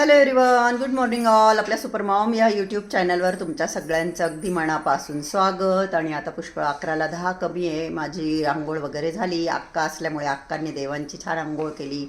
Hello everyone good morning all आपल्या super mom या YouTube चॅनलवर तुमच्या सगळ्यांचं अगदी मनापासून स्वागत. आणि आता पुष्कळ अकराला दहा कमी आहे. माझी आंघोळ वगैरे झाली. अक्का असल्यामुळे अक्कांनी देवांची छान आंघोळ केली.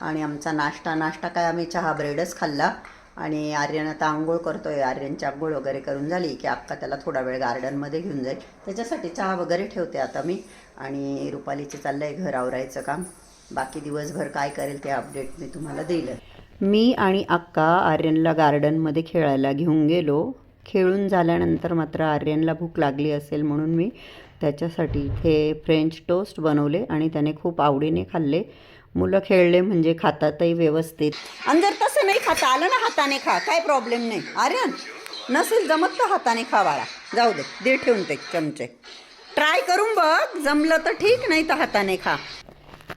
आणि आमचा नाश्ता नाश्ता काय? आम्ही चहा ब्रेडच खाल्ला. आणि आर्यन आता आंघोळ करतोय. आर्यनची आंघोळ वगैरे करून झाली की अक्का त्याला थोडा वेळ गार्डनमध्ये घेऊन जाईल. त्याच्यासाठी चहा वगैरे ठेवते आता मी. आणि रुपालीचे चाललं आहे घर आवरायचं काम. बाकी दिवसभर काय करेल ते अपडेट मी तुम्हाला देईल. मी आणि अक्का आर्यनला गार्डनमध्ये खेळायला घेऊन गेलो. खेळून झाल्यानंतर मात्र आर्यनला भूक लागली असेल म्हणून मी त्याच्यासाठी इथे फ्रेंच टोस्ट बनवले आणि त्याने खूप आवडीने खाल्ले. मुलं खेळले म्हणजे खातातही व्यवस्थित. आणि जर तसं नाही खाता. आलं ना हाताने खा. काय प्रॉब्लेम नाही. आर्यन नसेल जमत तर हाताने खा बाळा. जाऊ दे. दे ठेवून ते चमचे. ट्राय करून बघ. जमलं तर ठीक नाही तर हाताने खा.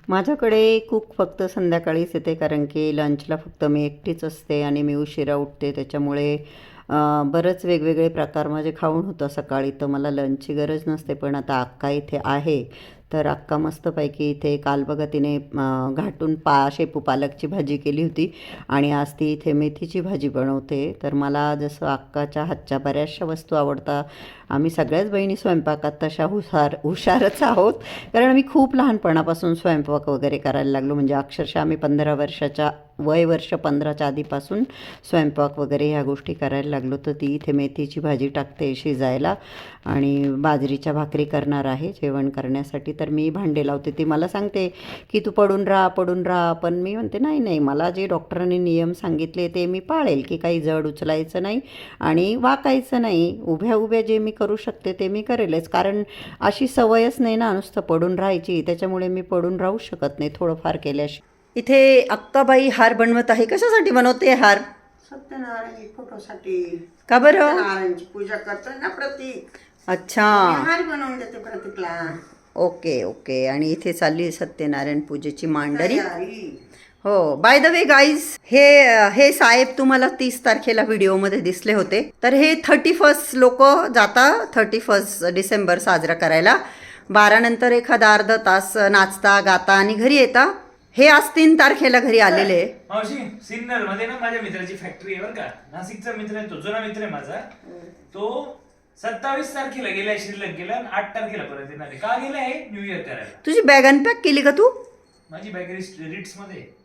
माझ्याकडे कुक फक्त संध्याकाळीच येते कारण की लंचला फक्त मी एकटीच असते आणि मी उशिरा उठते. त्याच्यामुळे बरंच वेगवेगळे प्रकार माझे खाऊन होतं सकाळी. तर मला लंचची गरज नसते पण आता अक्का इथे आहे. तर अक्का मस्तपैकी इथे काल बघा तिने घाटून पा शेपू पालकची भाजी केली होती. आणि आज ती इथे मेथीची भाजी बनवते. तर मला जसं अक्काच्या हातच्या बऱ्याचशा वस्तू आवडतात आम्ही सगळ्याच बहिणी स्वयंपाकात तशा हुशार हुशारच आहोत. कारण आम्ही खूप लहानपणापासून स्वयंपाक वगैरे करायला लागलो. म्हणजे अक्षरशः आम्ही पंधरा वर्षाच्या वय वर्ष पंधराच्या आधीपासून स्वयंपाक वगैरे ह्या गोष्टी करायला लागलो. तर ती इथे मेथीची भाजी टाकते शिजायला आणि बाजरीच्या भाकरी करणार आहे जेवण करण्यासाठी. तर मी भांडे लावते. ती मला सांगते की तू पडून राहा पडून राहा. पण मी म्हणते नाही नाही. मला जे डॉक्टरांनी नियम सांगितले ते मी पाळेल की काही जड उचलायचं नाही आणि वाकायचं नाही. उभ्या उभ्या जे मी करू शकते ते मी करेलच. कारण अशी सवयच नाही ना नुसतं पडून राहायची. त्याच्यामुळे मी पडून राहू शकत नाही थोडंफार केल्याशी. इथे अक्काबाई हार बनवत आहे. कशासाठी बनवते हार? सत्यनारायण फोटोसाठी का बरं? सत्यनारायणची पूजा करतोय ना प्रतीक. अच्छा. हार बनवून देते प्रतीकला. Okay okay. आणि इथे चालली सत्यनारायण पूजेची मांडरी. हो. बाय द वे गाईज हे हे साहेब तुम्हाला तीस तारखेला व्हिडिओमध्ये दिसले होते. तर हे थर्टी फर्स्ट लोक जाता थर्टी फर्स्ट डिसेंबर साजरा करायला. बारा नंतर एखादा अर्धा तास नाचता गाता आणि घरी येता. हे आज तीन तारखेला घरी आलेले. मावशी सिन्नरमध्ये ना माझ्या मित्राची फॅक्टरी आहे बरं का. नाशिकचा मित्र आहे तो जुना मित्र आहे माझा. तो सत्तावीस तारखेला गेलाय श्रीलंकेला आणि आठ तारखेला परत येणार आहे. का गेलाय? न्यू इयर करायला. तुझी बॅग अनपॅक केली का तू? माझी बॅग रिट्समध्ये आहे.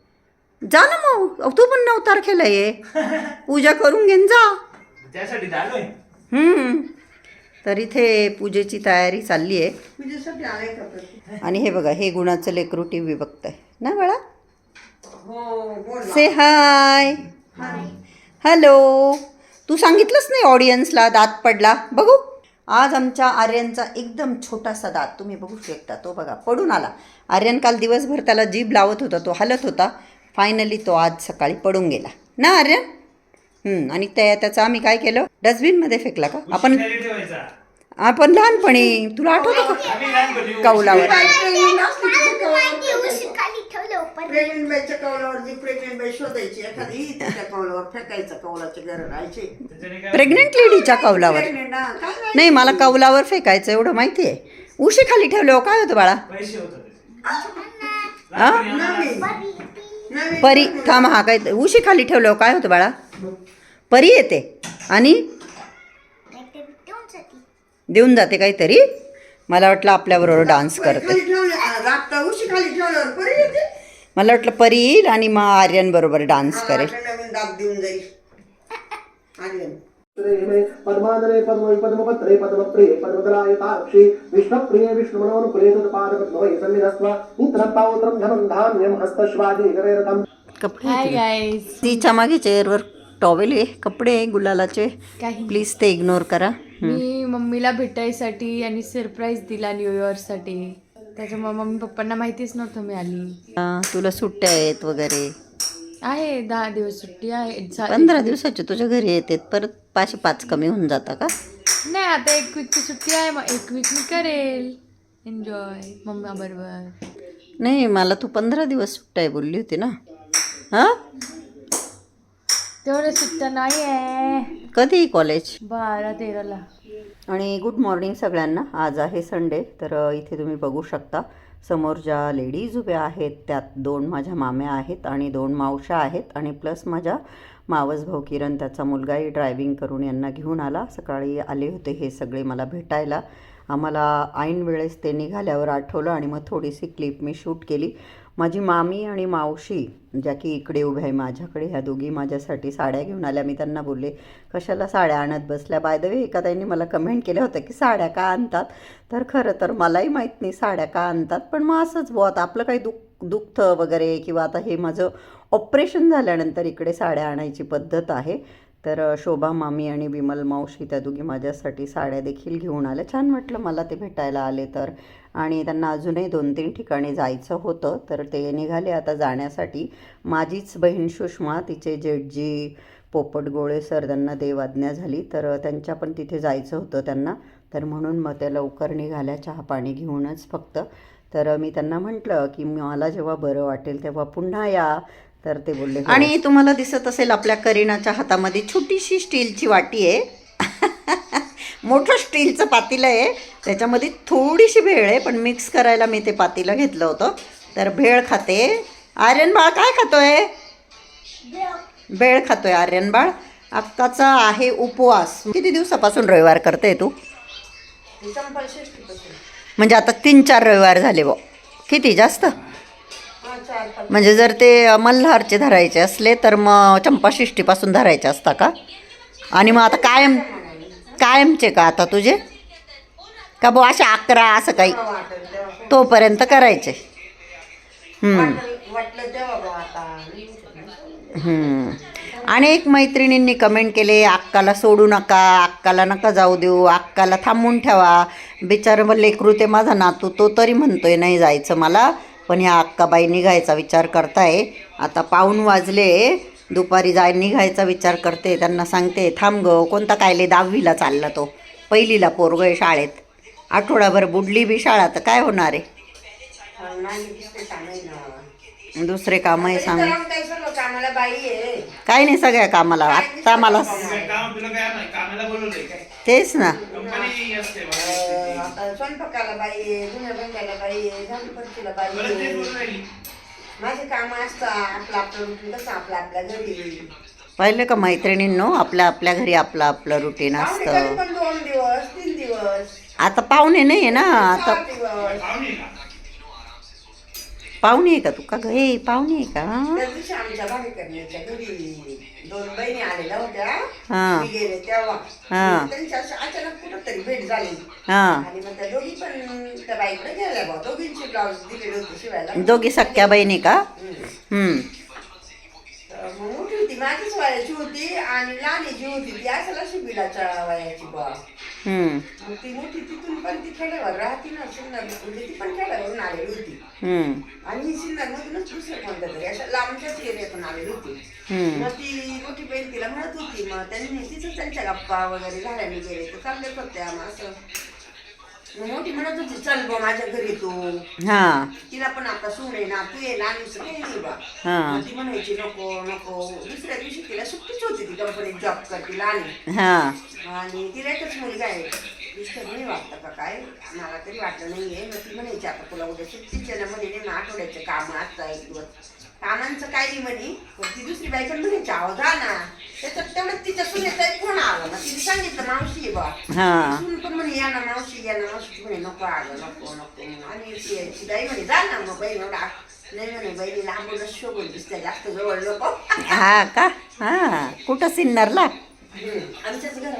जा ना मग. तू पण नऊ तारखेला ये पूजा करून घेऊन जा. त्यासाठी आलोय हम्म. तर इथे पूजेची तयारी चालली आहे आणि हे बघा हे गुणाचं लेकरू टी व्ही बघताय. ना बाळा? हो बोल से हाय हॅलो तू सांगितलंच नाही ऑडियन्सला दात पडला? बघू. आज आमच्या आर्यनचा एकदम छोटासा दात. तुम्ही बघू शकता तो बघा पडून आला. आर्यन काल दिवसभर त्याला जीभ लावत होता तो हलत होता. फायनली तो आज सकाळी पडून गेला. ना हम्म, आणि त्या त्याचं आम्ही काय केलं? डस्टबिनमध्ये फेकला का? आपण आपण लहानपणी तुला आठवतं का? कौलावर. प्रेग्नेंट लेडीच्या कौलावर हा? नाही मला कौलावर फेकायचं एवढं माहिती आहे. उशी खाली ठेवल्यावर काय होतं बाळा? पैसे होत होते हा? परी थांब हा काय उशी खाली ठेवल्यावर काय होतं बाळा? परी येते आणि देऊन जाते काहीतरी. मला वाटलं आपल्याबरोबर डान्स करते. ठेवले मला वाटलं परी येईल आणि मग आर्यन बरोबर डान्स करेल. पद्मादरे पद्म पद्मपत्रे पद्मप्रिये पद्मदरायताक्षी विष्णुप्रिये विष्णुमनोनुकुले तत्पादपद्मवै सन्निधस्त्व पुत्रं पौत्रं धनं धान्यं हस्तश्वादी गरेरथम् कपडे तिच्यामागे चेअरवर टॉवेल आहे. कपडे आहे गुलालाचे. काही प्लीज ते इग्नोर करा. मी मम्मीला भेटायसाठी आणि सरप्राईज दिला न्यू इयरसाठी त्याच्यामुळे मम्मी पप्पांना माहितीच नव्हतं मी आली. तुला सुट्ट्या आहेत वगैरे. आहे दहा दिवस सुट्टी आहे पंधरा दिवसाचे तुझ्या घरी येतात परत पाचशे पाच कमी होऊन जाता का? नाही आता एक वीकची सुट्टी आहे मग एक वीक मी करेल. एन्जॉय मम्मा बरोबर. नाही मला तू पंधरा दिवस सुट्ट्या आहे बोलली होती ना. हां? तेवढ्या सुट्ट्या नाही आहे कधी कॉलेज बारा तेराला. आणि गुड मॉर्निंग सगळ्यांना. आज आहे संडे तर अ, इथे तुम्ही बघू शकता. समोर ज्या लेडीज उभ्या आहेत त्यात दोन माझ्या माम्या आहेत आणि दोन मावशा आहेत आणि प्लस माझ्या मावस भाऊ किरण त्याचा मुलगाही ड्रायव्हिंग करून यांना घेऊन आला. सकाळी आले होते हे सगळे मला भेटायला. आम्हाला ऐन वेळेस ते निघाल्यावर आठवलं आणि मग थोडीशी क्लिप मी शूट केली. माझी मामी आणि मावशी ज्या की इकडे उभ्या आहे माझ्याकडे ह्या दोघी माझ्यासाठी साड्या घेऊन आल्या. मी त्यांना बोलले कशाला साड्या आणत बसल्या? बाय द वे एका त्यांनी मला कमेंट केलं होतं की साड्या का आणतात? तर खरं तर मलाही माहीत नाही साड्या का आणतात पण मग असंच बुवा आता आपलं काही दुख दुखतं वगैरे किंवा आता हे माझं ऑपरेशन झाल्यानंतर इकडे साड्या आणायची पद्धत आहे. तर शोभा मामी आणि विमल मावशी त्या दोघी माझ्यासाठी साड्या देखील घेऊन आल्या. छान वाटलं मला ते भेटायला आले तर. आणि त्यांना अजूनही दोन तीन ठिकाणी जायचं होतं तर ते निघाले आता जाण्यासाठी. माझीच बहीण सुषमा तिचे जेठजी पोपट गोळे सर त्यांना देवाज्ञा झाली तर त्यांच्या पण तिथे जायचं होतं त्यांना. तर म्हणून मग त्या लवकर निघाल्या चहा पाणी घेऊनच फक्त. तर मी त्यांना म्हटलं की मला जेव्हा बरं वाटेल तेव्हा पुन्हा या. तर ते बोलले हो. आणि तुम्हाला दिसत असेल आपल्या करीनाच्या हातामध्ये छोटीशी स्टीलची वाटी आहे. मोठं स्टीलचं पातेलं आहे. त्याच्यामध्ये थोडीशी भेळ आहे पण मिक्स करायला मी ते पातेलं घेतलं होतं. तर भेळ खाते. आर्यन बाळ काय खातोय? भेळ खातोय आर्यन बाळ. अक्काचा आहे उपवास. किती दिवसापासून रविवार करते तू? म्हणजे आता तीन चार रविवार झाले बो. किती? जास्त? म्हणजे जर ते मल्हारचे धरायचे असले तर मग चंपाषष्टीपासून धरायचे असता का? आणि मग आता कायम कायमचे का आता तुझे? का बो असे अकरा असं काही? तोपर्यंत करायचे. आणि एक अनेक मैत्रिणींनी कमेंट केले अक्काला सोडू नका अक्काला नका जाऊ देऊ अक्काला थांबून ठेवा. बिचार लेकरू ते माझा नातू तो तरी म्हणतोय नाही जायचं मला. पण ह्या अक्काबाई निघायचा विचार करताय. आता पाऊण वाजले. दुपारी जाय निघायचा विचार करते. त्यांना सांगते थांब ग कोणता कायले दहावीला चालला तो? पहिलीला पोरग आहे शाळेत. आठवडाभर बुडली बी शाळा तर काय होणार आहे? दुसरे सांग. बाई आहे. काय नाही सगळ्या कामाला. आत्ता मला तेच ना. असते आता स्वयंपाकाला बाई आहे जुन्या बंगाला बाई आहे झाडपट्टीला बाई परत ते आहे. बोलून राहिली. माझे काम असतात आपलं आपलं रुटीन कसं आपलं आपल्या घरी. पाहिलं का मैत्रिणींनो आपल्या आपल्या घरी आपलं आपलं रुटीन असतं. पण दोन दिवस तीन दिवस. आता पाहुणे नाही आहे ना आता दिवस. पाहुणे आहे का तू? का ग? हे पाहुणे आहे का? त्या दिवशी आमच्या भाडेकरण्याच्या घरी दोन बहिणी आलेल्या होत्या. हा. मी गेले तेव्हा. हा. त्यांच्या अशा अचानक कुठं तरी भेट झाली. हा. आणि मग त्या दोघी पण त्या बाईकडे गेल्या बा दोघींचे ब्लाऊज दिलेले होते शिवायला. दोघी सख्या बहिणी का? हम्म. हम्म. तर मग मोठी होती माझीच वयाची होती आणि लहानीची होती. ती असेल अशी बिलाच्या वयाची बा मग ती मोठी तिथून पण ती खेड्यावर राहती ना सिन्नर म्हणजे ती पण खेड्यावरून आलेली होती. हम्म. आणि ही सिन्नर मधूनच दुसऱ्या कोणत्या तरी अशा लांबच्याच एरियातून आलेली होती. हम्म. मग ती मोठी बहीण तिला म्हणत होती मग त्यांनी तिथं त्यांच्या गप्पा वगैरे झाल्याने गेले तर चाललेच होत्या मग असं. मोठी म्हणत होती चल बा माझ्या घरी तू. हा. तिला पण आता सून आहे ना तू ये ना काही नाही बा. हा. ती म्हणायची नको नको. दुसऱ्या दिवशी तिला सुट्टीच होती ती कंपनीत जॉब करते लहान हा. आणि तिला एकच मुलगा आहे. डिस्टर्ब नाही वाटतं का काय? मला तरी वाटलं नाहीये. मग ती म्हणायची आता तुला उद्या सुट्टीच्या ना म्हणे मग आठवड्याचे काम असतं एक दिवस. कामांचं काय नाही म्हणे ती दुसरी बाई पण म्हणायची आहो जा ना. त्याच्यात तेवढं तिच्या सुनेचा एक फोन आला. मग तिने सांगितलं मावशी आहे बा. हा. सून पण म्हणे या ना मावशी या ना मावशी. म्हणे नको आलं नको नको. आणि ती बाई म्हणे जा ना मग बहीण एवढा नाही म्हणे बहिणी लांबूनच शोभून दिसते जास्त जवळ नको. हा का? हा. कुठं सिन्नरला?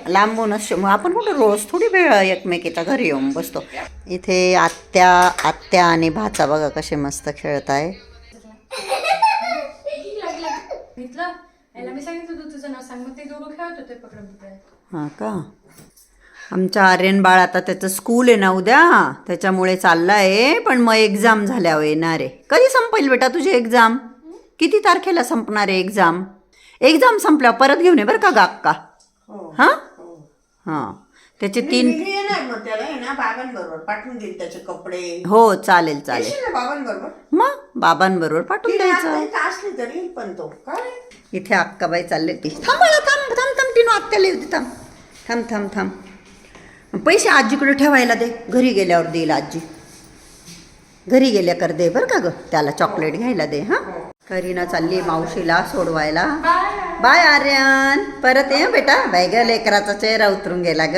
लांबूनच मग आपण कुठं रोज थोडी वेळ एकमेकीच्या घरी येऊन बसतो? इथे आत्या आत्या आणि भाचा बघा कसे मस्त खेळत आहे घेतलं याला मी सांगितलं होतं तुझं नाव सांग मग ते दोघं खेळत होते पकडून पकडून हा का आमच्या आर्यन बाळ आता त्याचं स्कूल आहे ना उद्या त्याच्यामुळे चाललं आहे पण मग एक्झाम झाल्यावर येणार आहे कधी संपेल बेटा तुझी एक्झाम किती तारखेला संपणार आहे एक्झाम एक्झाम संपल्यावर परत घेऊन ये बरं का गाक्का हो हां हां त्याचे तीन मी येणार मग त्याला आहे ना बाबांबरोबर पाठवून देईल त्याचे कपडे. हो चालेल चालेल. येशील ना बाबांबरोबर? मग बाबांबरोबर पाठवून द्यायचं. इथं असली तरी येईल पण तो. काय? इथे अक्काबाई चालले ती. थांब थांब थांब थांब तिनं आत्याला येऊ दे थांब. थांब थांब थांब. पैसे आजीकडे ठेवायला दे. घरी गेल्यावर देईल आजी. घरी गेल्या कर दे बरं का ग. त्याला चॉकलेट घ्यायला दे हां? करीना चालली मावशीला सोडवायला. बाय आर्यन. परत ये बेटा. बाय ग लेकराचा चेहरा उतरून गेला ग.